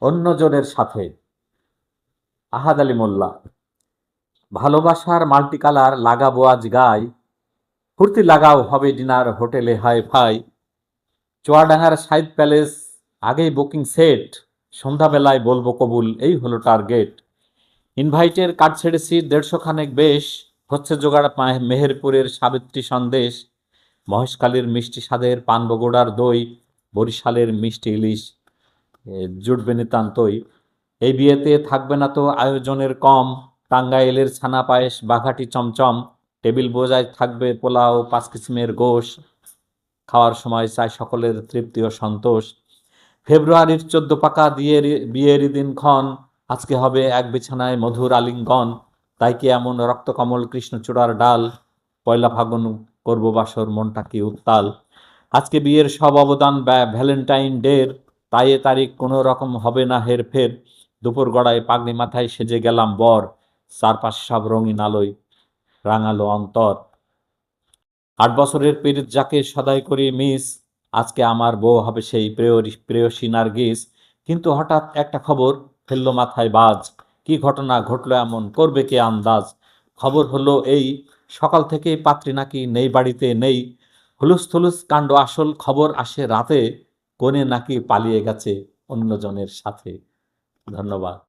অন্যজনের সাথে। আহাদ আলী মোল্লা, ভালোবাসার মাল্টিকালার লাগাবো আজ গাই, ফুর্তি লাগাও হবে ডিনার হোটেলে, হাই ফাই। চুয়াডাঙ্গার সাইদ প্যালেস, আগেই বুকিং সেট, সন্ধ্যাবেলায় বলব কবুল, এই হলো টার্গেট। ইনভাইটের কার্ড ছেড়েছি দেড়শো খানেক বেশ, হচ্ছে জোগাড় মা- মেহেরপুরের সাবিত্রী সন্দেশ, মহেশখালীর মিষ্টি স্বাদের পান বগুড়ার দই, বরিশালের মিষ্টি ইলিশ। জুটবে নিতান্তই এই বিয়েতে থাকবে না তো আয়োজনের কম, টাঙ্গাইলের ছানা পায়েস, বাঘাটি চমচম, টেবিল বোঝায় থাকবে পোলাও, পাঁচ কিসিমের গোশ, খাওয়ার সময় চাই সকলের তৃপ্তি ও সন্তোষ। ফেব্রুয়ারির চোদ্দ পাকা দিয়ে বিয়ের দিনক্ষণ আজকে হবে এক বিছানায় মধুর আলিঙ্গন, তাই কি এমন রক্তকমল কৃষ্ণচূড়ার ডাল? পয়লা ফাগুন করব বাসর মনটা কি উত্তাল? আজকে বিয়ের সব অবদান ভ্যালেন্টাইন ডের তাই এ তারিখ কোনো রকম হবে না হেরফের দুপুর গড়ায় পাগড়ি মাথায় সেজে গেলাম বর, চারপাশ সব রঙিন আলোয় রাঙালো অন্তর। আট বছরের পীড়িত যাকে সদাই করি মিস, আজকে আমার বউ হবে সেই প্রেয়রি প্রেয়সী নার্গিস। কিন্তু হঠাৎ একটা খবর ফেলল মাথায় বাজ। কি ঘটনা ঘটলো এমন, করবে কে আন্দাজ? খবর হলো এই, সকাল থেকেই পাত্রী নাকি নেই বাড়িতে নেই। হুলুস থুলুস কাণ্ড আসল খবর আসে রাতে। কোণে নাকি পালিয়ে গেছে অন্যজনের সাথে? ধন্যবাদ।